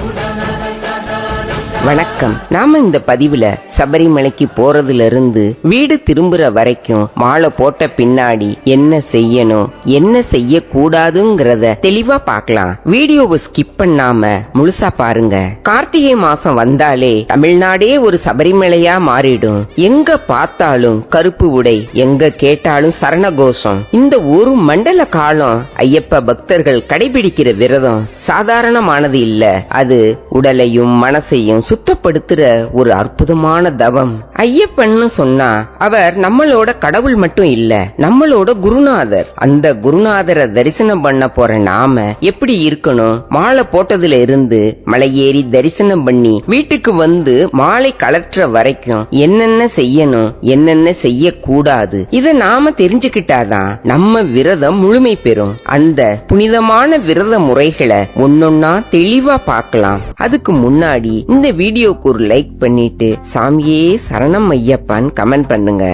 부당한 வணக்கம். நாம இந்த பதிவுல சபரிமலைக்கு போறதுல இருந்து வீடு திரும்புற வரைக்கும் மாலை போட்ட பின்னாடி என்ன செய்யணும் என்ன செய்ய கூடாதுங்கிறத தெளிவா பார்க்கலாம். வீடியோவை ஸ்கிப் பண்ணாம முழுசா பாருங்க. கார்த்திகை மாசம் வந்தாலே தமிழ்நாடே ஒரு சபரிமலையா மாறிடும். எங்க பார்த்தாலும் கருப்பு உடை எங்க கேட்டாலும் சரணகோஷம். இந்த ஒரு மண்டல காலம் ஐயப்ப பக்தர்கள் கடைபிடிக்கிற விரதம் சாதாரணமானது இல்ல. அது உடலையும் மனசையும் சுத்தப்படுத்துற ஒரு அற்புதமான தவம். ஐயப்பன்னு சொன்னா அவர் நம்மளோட கடவுள் மட்டும் இல்ல நம்மளோட குருநாதர். அந்த குருநாதரை தரிசனம் பண்ண போற நாம எப்படி இருக்கணும்? மாலை போட்டதுல இருந்து மலையேறி தரிசனம் பண்ணி வீட்டுக்கு வந்து மாலை கலற்ற வரைக்கும் என்னென்ன செய்யணும் என்னென்ன செய்யக்கூடாது இத நாம தெரிஞ்சுக்கிட்டாதான் நம்ம விரதம் முழுமை பெறும். அந்த புனிதமான விரத முறைகளை ஒன்னொன்னா தெளிவா பார்க்கலாம். அதுக்கு முன்னாடி இந்த வீடியோக்கு ஒரு லைக் பண்ணிட்டு சாமியே சரணம் ஐயப்பான்னு கமெண்ட் பண்ணுங்க.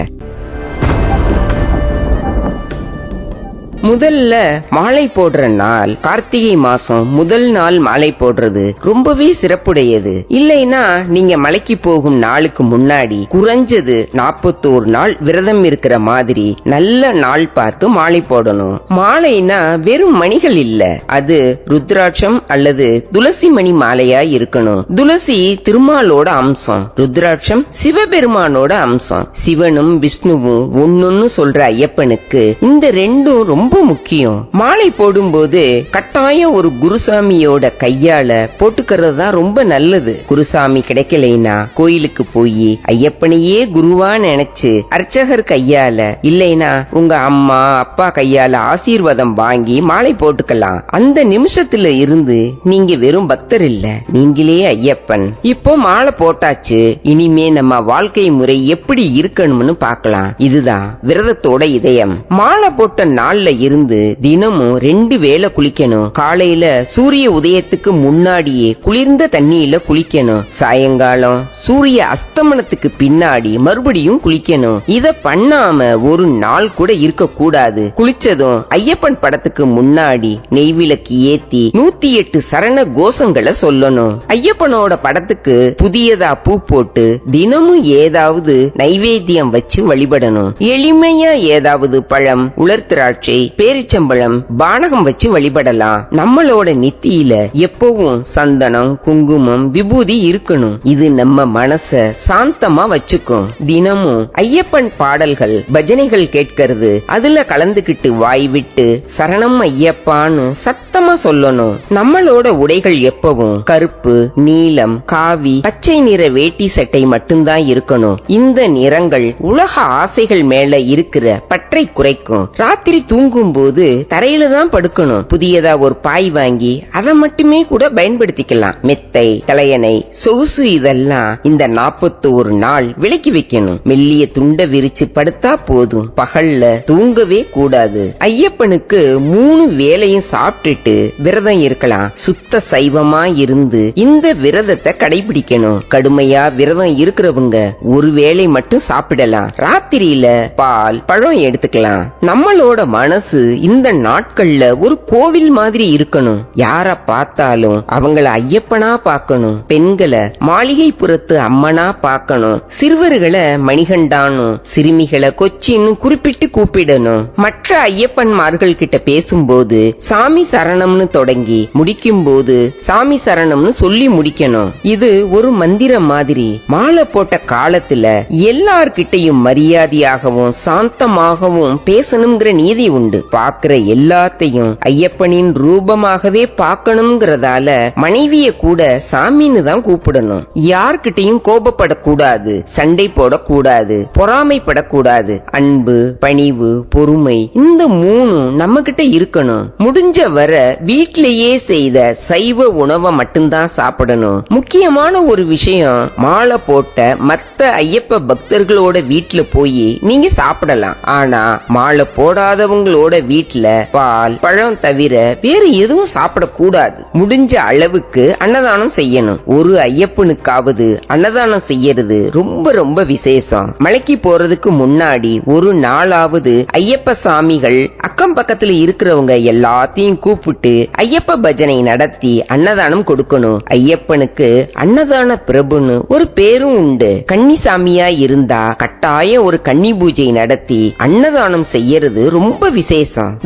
முதல்ல மாலை போடுற நாள் கார்த்திகை மாசம் முதல் நாள் மாலை போடுறது ரொம்பவே சிறப்புடையது. இல்லைன்னா நீங்க மலைக்கு போகும் நாளுக்கு முன்னாடி குறைஞ்சது நாற்பத்தோரு நாள் விரதம் இருக்கிற மாதிரி நல்ல நாள் பார்த்து மாலை போடணும். மாலைனா வெறும் மணிகள் இல்ல. அது ருத்ராட்சம் அல்லது துளசி மணி மாலையா இருக்கணும். துளசி திருமாலோட அம்சம் ருத்ராட்சம் சிவபெருமானோட அம்சம். சிவனும் விஷ்ணுவும் ஒன்னொன்னு சொல்ற ஐயப்பனுக்கு இந்த ரெண்டும் ரொம்ப ரொம்ப முக்கியம். மாலை போடும்போது கட்டாயம் ஒரு குருசாமியோட கையால போட்டுக்கிறது தான் ரொம்ப நல்லது. குருசாமி கிடைக்கலைன்னா கோயிலுக்கு போய் ஐயப்பனையே குருவா நினைச்சு அர்ச்சகர் கையால இல்லைனா உங்க அம்மா அப்பா கையால ஆசீர்வாதம் வாங்கி மாலை போட்டுக்கலாம். அந்த நிமிஷத்துல இருந்து நீங்க வெறும் பக்தர் இல்ல நீங்களே ஐயப்பன். இப்போ மாலை போட்டாச்சு இனிமே நம்ம வாழ்க்கை முறை எப்படி இருக்கணும்னு பாக்கலாம் இதுதான் விரதத்தோட இதயம். மாலை போட்ட நாள்ல இருந்து தினமும் ரெண்டு வேளை குளிக்கணும். காலையில சூரிய உதயத்துக்கு முன்னாடியே குளிர்ந்த தண்ணியில குளிக்கணும். சாயங்காலம் சூரிய அஸ்தமனத்துக்கு பின்னாடி மறுபடியும் குளிக்கணும். இத பண்ணாம ஒரு நாள் கூட இருக்க கூடாது குளிச்சதும் ஐயப்பன் படத்துக்கு முன்னாடி நெய்விளக்கு ஏத்தி நூத்தி எட்டு சரண கோஷங்களை சொல்லணும். ஐயப்பனோட படத்துக்கு புதியதா பூ போட்டு தினமும் ஏதாவது நைவேத்தியம் வச்சு வழிபடணும். எளிமையா ஏதாவது பழம் உலர் திராட்சை பேரிச்சம்பழம் பானகம் வச்சு வழிபடலாம். நம்மளோட நெத்தியில எப்பவும் சந்தனம் குங்குமம் விபூதி இருக்கணும். இது நம்ம மனச சாந்தமா வச்சுக்கும். தினமும் ஐயப்பன் பாடல்கள் பஜனைகள் கேட்கறது அதுல கலந்துகிட்டு வாய் விட்டு சரணம் ஐயப்பான்னு சத்தமா சொல்லணும். நம்மளோட உடைகள் எப்பவும் கருப்பு நீலம் காவி பச்சை நிற வேட்டி சட்டை மட்டும்தான் இருக்கணும். இந்த நிறங்கள் உலக ஆசைகள் மேல இருக்கிற பற்றை குறைக்கும். ராத்திரி தூங்கும் தூங்கும்போது தரையில தான் படுக்கணும். புதியதா ஒரு பாய் வாங்கி அதை மட்டுமே கூட பயன்படுத்திக்கலாம். மெத்தை தலையணை சொகுசு இதெல்லாம் இந்த நாற்பத்தோரு நாள் விலக்கி வைக்கணும். மெல்லிய துண்ட விரிச்சு படுத்தா போதும். பகல்ல தூங்கவே கூடாது. ஐயப்பனுக்கு மூணு வேலையும் சாப்பிட்டுட்டு விரதம் இருக்கலாம். சுத்த சைவமா இருந்து இந்த விரதத்தை கடைபிடிக்கணும். கடுமையா விரதம் இருக்கிறவங்க ஒரு வேளை மட்டும் சாப்பிடலாம். ராத்திரியில பால் பழம் எடுத்துக்கலாம். நம்மளோட மனசு இந்த நாட்கள்ல ஒரு கோவில் மாதிரி இருக்கணும். யார பார்த்தாலும் அவங்கள ஐயப்பனா பார்க்கணும். பெண்களை மாளிகைப்புறத்து அம்மனா பார்க்கணும். சிறுவர்களை மணிகண்டானும் சிறுமிகளை கொச்சின்னு குறிப்பிட்டு கூப்பிடணும். மற்ற ஐயப்பன்மார்கள் கிட்ட பேசும்போது சாமி சரணம்னு தொடங்கி முடிக்கும் போது சாமி சரணம்னு சொல்லி முடிக்கணும். இது ஒரு மந்திரம் மாதிரி. மாலை போட்ட காலத்துல எல்லார்கிட்டையும் மரியாதையாகவும் சாந்தமாகவும் பேசணுங்கிற நீதி உண்டு. பாக்குற எல்லாத்தையும் ஐயப்பனின் ரூபமாகவே பார்க்கணுங்கிறதால மனைவிய கூட சாமின்னு தான் கூப்பிடணும். யார்கிட்டயும் கோபப்படக்கூடாது சண்டை போடக்கூடாது பொறாமைப்படக்கூடாது. அன்பு பணிவு பொறுமை இந்த மூணும் நம்ம கிட்ட இருக்கணும். முடிஞ்ச வர வீட்டிலேயே செய்த சைவ உணவை மட்டும்தான் சாப்பிடணும். முக்கியமான ஒரு விஷயம் மாலை போட்ட மத்த ஐயப்ப பக்தர்களோட வீட்டுல போய் நீங்க சாப்பிடலாம். ஆனா மாலை போடாதவங்களோட நம்மளோட வீட்டுல பால் பழம் தவிர வேறு எதுவும் சாப்பிடக்கூடாது. முடிஞ்ச அளவுக்கு அன்னதானம் செய்யணும். ஒரு ஐயப்பனுக்காவது அன்னதானம் செய்யறது ரொம்ப ரொம்ப விசேஷம். மலைக்கு போறதுக்கு முன்னாடி ஒரு நாளாவது ஐயப்ப சாமிகள் அக்கம் பக்கத்துல இருக்கிறவங்க எல்லாத்தையும் கூப்பிட்டு ஐயப்ப பஜனை நடத்தி அன்னதானம் கொடுக்கணும். ஐயப்பனுக்கு அன்னதான பிரபுன்னு ஒரு பேரும் உண்டு. கன்னிசாமியா இருந்தா கட்டாயம் ஒரு கன்னி பூஜை நடத்தி அன்னதானம் செய்யறது ரொம்ப விசேஷம்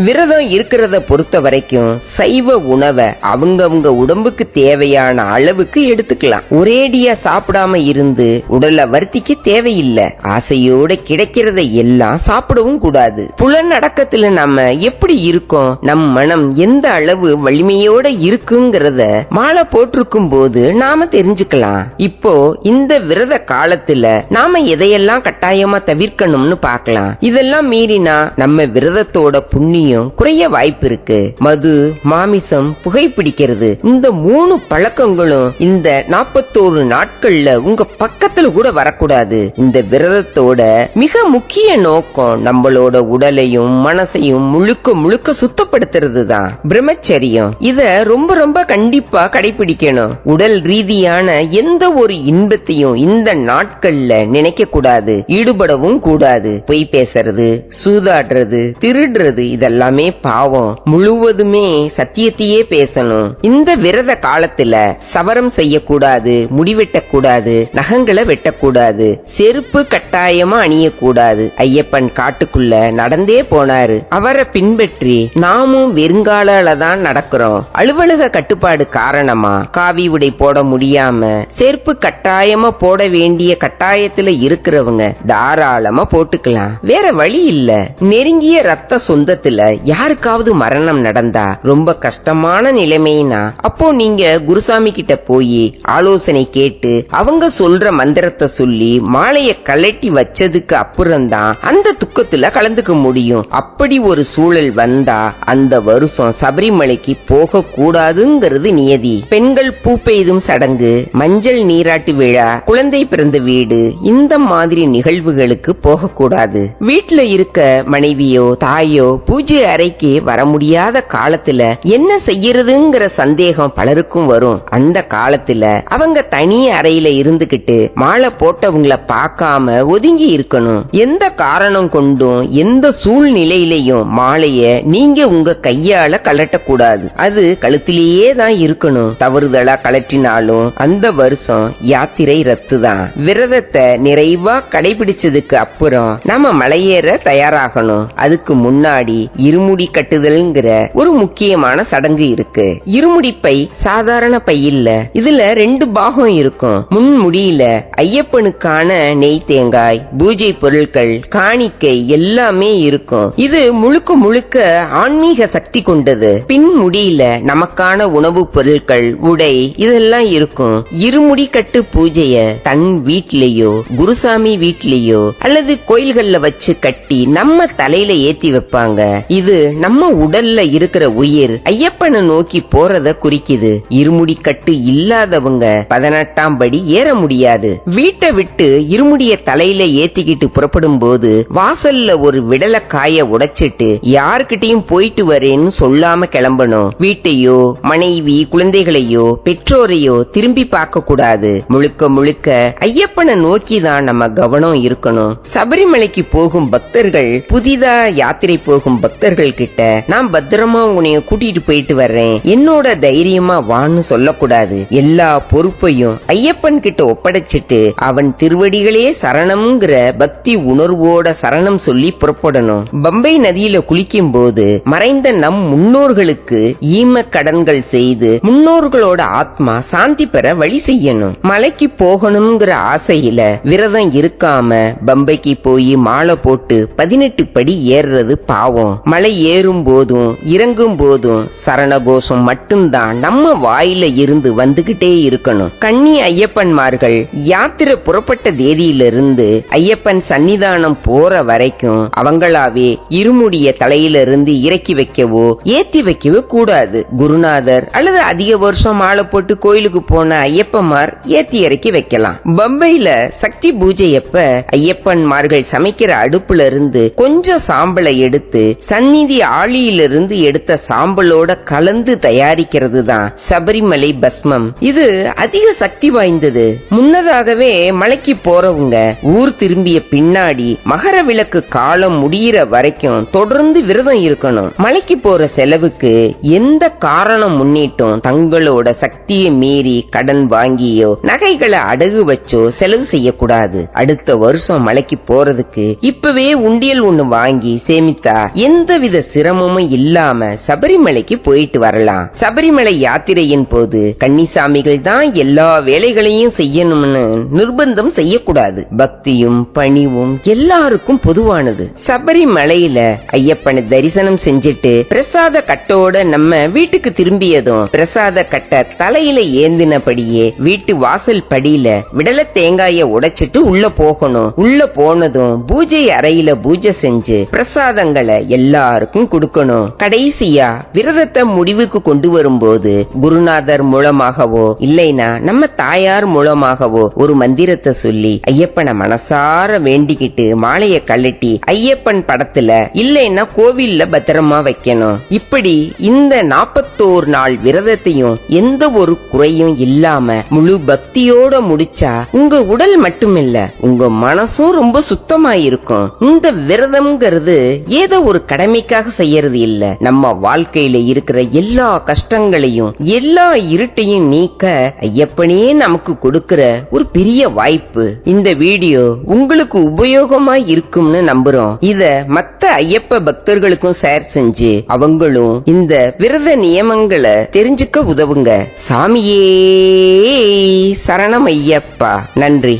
விரதம் இருக்கிறத பொறுத்த வரைக்கும் சைவ உணவை அவங்கவுங்க உடம்புக்கு தேவையான அளவுக்கு எடுத்துக்கலாம். ஒரேடியா சாப்பிடாம இருந்து உடலை வருத்திக்க தேவையில்லை. ஆசையோட கிடைக்கிறத எல்லாம் சாப்பிடவும் கூடாது. புலநடக்கத்துல நம்ம எப்படி இருக்கோம்? நம் மனம் எந்த அளவு வலிமையோட இருக்குங்கிறத மாலை போட்டிருக்கும் போது நாம தெரிஞ்சுக்கலாம். இப்போ இந்த விரத காலத்துல நாம எதையெல்லாம் கட்டாயமா தவிர்க்கணும்னு பார்க்கலாம். இதெல்லாம் மீறினா நம்ம விரதத்தோட புண்ணியம் குறைய வாய்ப்பு இருக்கு. மது மாமிசம் புகைப்பிடிக்கிறது. இந்த மூணு பழக்கங்களும் இந்த நாற்பத்தோரு நாட்கள்ல உங்க பக்கத்துல கூட வரக்கூடாது. இந்த விரதத்தோட மிக முக்கிய நோக்கம் நம்மளோட உடலையும் மனசையும் முழுக்க முழுக்க சுத்தப்படுத்துறது தான் பிரம்மச்சரியம். இத ரொம்ப ரொம்ப கண்டிப்பா கடைபிடிக்கணும். உடல் ரீதியான எந்த ஒரு இன்பத்தையும் இந்த நாட்கள்ல நினைக்க கூடாது ஈடுபடவும் கூடாது. பொய் பேசுறது சூதாடுறது திருடுறது இதெல்லாமே பாவம். முழுவதுமே சத்தியத்தையே பேசணும். இந்த விரத காலத்துல சவரம் செய்யக்கூடாது முடிவெட்டக்கூடாது நகங்களை வெட்டக்கூடாது செருப்பு கட்டாயமா அணியக்கூடாது. ஐயப்பன் காட்டுக்குள்ள நடந்தே போனாரு. அவரை பின்பற்றி நாமும் வெறுங்காலால தான் நடக்கிறோம். அலுவலக கட்டுப்பாடு காரணமா காவி உடை போட முடியாம செருப்பு கட்டாயமா போட வேண்டிய கட்டாயத்துல இருக்கிறவங்க தாராளமா போட்டுக்கலாம். வேற வழி இல்ல. நெருங்கிய ரத்த சொந்தத்துல யாருக்காவது மரணம் நடந்தா ரொம்ப கஷ்டமான நிலைமைனா அப்போ நீங்க குருசாமி கிட்ட போய் ஆலோசனை கேட்டு அவங்க சொல்ற மந்திரத்தை சொல்லி மாலைய கலட்டி வச்சதுக்கு அப்புறம்தான் அந்த துக்கத்துல கலந்துக்க முடியும். அப்படி ஒரு சூழல் வந்தா அந்த வருஷம் சபரிமலைக்கு போக கூடாதுங்கிறது நியதி. பெண்கள் பூ பெய்தும் சடங்கு மஞ்சள் நீராட்டு விழா குழந்தை பிறந்த வீடு இந்த மாதிரி நிகழ்வுகளுக்கு போக கூடாது வீட்டுல இருக்க மனைவியோ தாயோ பூஜை அறைக்கு வர முடியாத காலத்துல என்ன செய்யறதுங்கிற சந்தேகம் பலருக்கும் வரும். அந்த காலத்துல அவங்க தனி அறையில இருந்துகிட்டு மாலை போட்டவங்கள பார்க்காம ஒதுங்கி இருக்கணும். எந்த காரணம் கொண்டும் எந்த சூழ்நிலையிலையும் மாலைய நீங்க உங்க கையால கலட்டக்கூடாது அது கழுத்திலேயே தான் இருக்கணும். தவறுதலா கலற்றினாலும் அந்த வருஷம் யாத்திரை ரத்து தான் விரதத்தை நிறைவா கடைபிடிச்சதுக்கு அப்புறம் நம்ம மலையேற தயாராகணும். அதுக்கு முன்னாடி இருமுடி கட்டுதல்ங்கிற ஒரு முக்கியமான சடங்கு இருக்கு. இருமுடி பை சாதாரண பை இல்ல. இதுல ரெண்டு பாகம் இருக்கும். முன் முடியில ஐயப்பனுக்கான நெய் தேங்காய் பூஜை பொருட்கள் காணிக்கை எல்லாமே இருக்கும். இது முழுக்க முழுக்க ஆன்மீக சக்தி கொண்டது. பின் முடியில நமக்கான உணவுப் பொருட்கள் உடை இதெல்லாம் இருக்கும். இருமுடி கட்டு பூஜைய தன் வீட்லயோ குருசாமி வீட்லயோ அல்லது கோயில்கள்ல வச்சு கட்டி நம்ம தலையில ஏத்தி வைப்பாங்க இது நம்ம உடல்ல இருக்கிற உயிர். ஐயப்பனை நோக்கி போறத குறிக்குது. இருமுடி கட்டு இல்லாதவங்க பதினெட்டாம் படி ஏற முடியாது. வீட்டை விட்டு இருமுடிய தலையில ஏத்திக்கிட்டு புறப்படும் போது வாசல்ல ஒரு விடல காய உடைச்சிட்டு யார்கிட்டயும் போயிட்டு வரேன்னு சொல்லாம கிளம்பணும். வீட்டையோ மனைவி குழந்தைகளையோ பெற்றோரையோ திரும்பி பார்க்க கூடாது. முழுக்க முழுக்க ஐயப்பனை நோக்கி தான் நம்ம கவனம் இருக்கணும். சபரிமலைக்கு போகும் பக்தர்கள் புதிதா யாத்திரை போகும் பக்தர்கள் கிட்ட நான் பத்திரமா உன்னைய கூட்டிட்டு போயிட்டு வர்றேன். என்னோட தைரியமா வான்னு சொல்லக்கூடாது. எல்லா பொறுப்பையும் ஐயப்பன் கிட்ட ஒப்படைச்சிட்டு அவன் திருவடிகளே சரணம்ங்கிற பக்தி உணர்வோட சரணம் சொல்லி புறப்படணும். பம்பை நதியில குளிக்கும் போது மறைந்த நம் முன்னோர்களுக்கு ஈம கடன்கள் செய்து முன்னோர்களோட ஆத்மா சாந்தி பெற வழி செய்யணும். மலைக்கு போகணுங்கிற ஆசையில விரதம் இருக்காம பம்பைக்கு போய் மாலை போட்டு பதினெட்டு படி ஏறுறது பாவம். மலை ஏறும் போதும் இறங்கும் போதும் சரணகோஷம் மட்டும்தான் நம்ம வாயில இருந்து வந்துகிட்டே இருக்கணும். கன்னி ஐயப்பன்மார்கள் யாத்திரை புறப்பட்ட தேதியிலிருந்து ஐயப்பன் சன்னிதானம் போற வரைக்கும் அவங்களாவே இருமுடிய தலையிலிருந்து இறக்கி வைக்கவோ ஏத்தி வைக்கவோ கூடாது. குருநாதர் அல்லது அதிக வருஷம் மாலை போட்டு கோயிலுக்கு போன ஐயப்பன்மார் ஏத்தி இறக்கி வைக்கலாம். பம்பையில சக்தி பூஜை அப்ப ஐயப்பன்மார்கள் சமைக்கிற அடுப்புல இருந்து கொஞ்சம் சாம்பலை எடுத்து எடுத்து சந்நிதி ஆழியிலிருந்து எடுத்த சாம்பலோட கலந்து தயாரிக்கிறது தான் சபரிமலை பஸ்மம். இது அதிக சக்தி வாய்ந்தது. முன்னதாகவே மலைக்கு போறவங்க ஊர் திரும்பிய பின்னாடி மகர விளக்கு காலம் முடியிற வரைக்கும் தொடர்ந்து விரதம் இருக்கணும். மலைக்கு போற செலவுக்கு எந்த காரணம் முன்னிட்டும் தங்களோட சக்தியை மீறி கடன் வாங்கியோ நகைகளை அடகு வச்சோ செலவு செய்யக்கூடாது. அடுத்த வருஷம் மலைக்கு போறதுக்கு இப்பவே உண்டியல் ஒண்ணு வாங்கி சேமித்த எந்தவித சிரமமும் இல்லாம சபரிமலைக்கு போயிட்டு வரலாம். சபரிமலை யாத்திரையின் போது கன்னிசாமிகள் தான் எல்லா வேலைகளையும் செய்யணும்னு நிர்பந்தம் செய்யக்கூடாது. பக்தியும் பணிவும் எல்லாருக்கும் பொதுவானது. சபரிமலையில ஐயப்பனை தரிசனம் செஞ்சுட்டு பிரசாத கட்டோட நம்ம வீட்டுக்கு திரும்பியதும் பிரசாத கட்ட தலையில ஏந்தினபடியே வீட்டு வாசல் படியில விடல தேங்காய உடைச்சிட்டு உள்ள போகணும். உள்ள போனதும் பூஜை அறையில பூஜை செஞ்சு பிரசாதங்கள் எல்லாருக்கும் கொடுக்கணும். கடைசியா விரதத்தை முடிவுக்கு கொண்டு வரும்போது குருநாதர் மூலமாகவோ இல்லைனா நம்ம தாயார் மூலமாகவோ ஒரு மந்திரத்தை சொல்லி ஐயப்பனை மனசார வேண்டிக்கிட்டு மாலைய கழட்டி ஐயப்பன் படத்துல இல்லைன்னா கோவில்ல பத்திரமா வைக்கணும். இப்படி இந்த நாப்பத்தோரு நாள் விரதத்தையும் எந்த ஒரு குறையும் இல்லாம முழு பக்தியோட முடிச்சா உங்க உடல் மட்டுமில்ல உங்க மனசும் ரொம்ப சுத்தமா இருக்கும் இந்த விரதம்ங்கிறது ஏதோ ஒரு கடமைக்காக செய்யறது இல்ல. நம்ம வாழ்க்கையில இருக்கிற எல்லா கஷ்டங்களையும் எல்லா இருட்டையும் நீக்க ஐயப்பனே நமக்கு கொடுக்கிற ஒரு பெரிய வாய்ப்பு. இந்த வீடியோ உங்களுக்கு உபயோகமா இருக்கும்னு நம்புறோம். இத மத்த ஐயப்ப பக்தர்களுக்கும் ஷேர் செஞ்சு அவங்களும் இந்த விரத நியமங்களை தெரிஞ்சுக்க உதவுங்க. சாமியே சரணம் ஐயப்பா. நன்றி.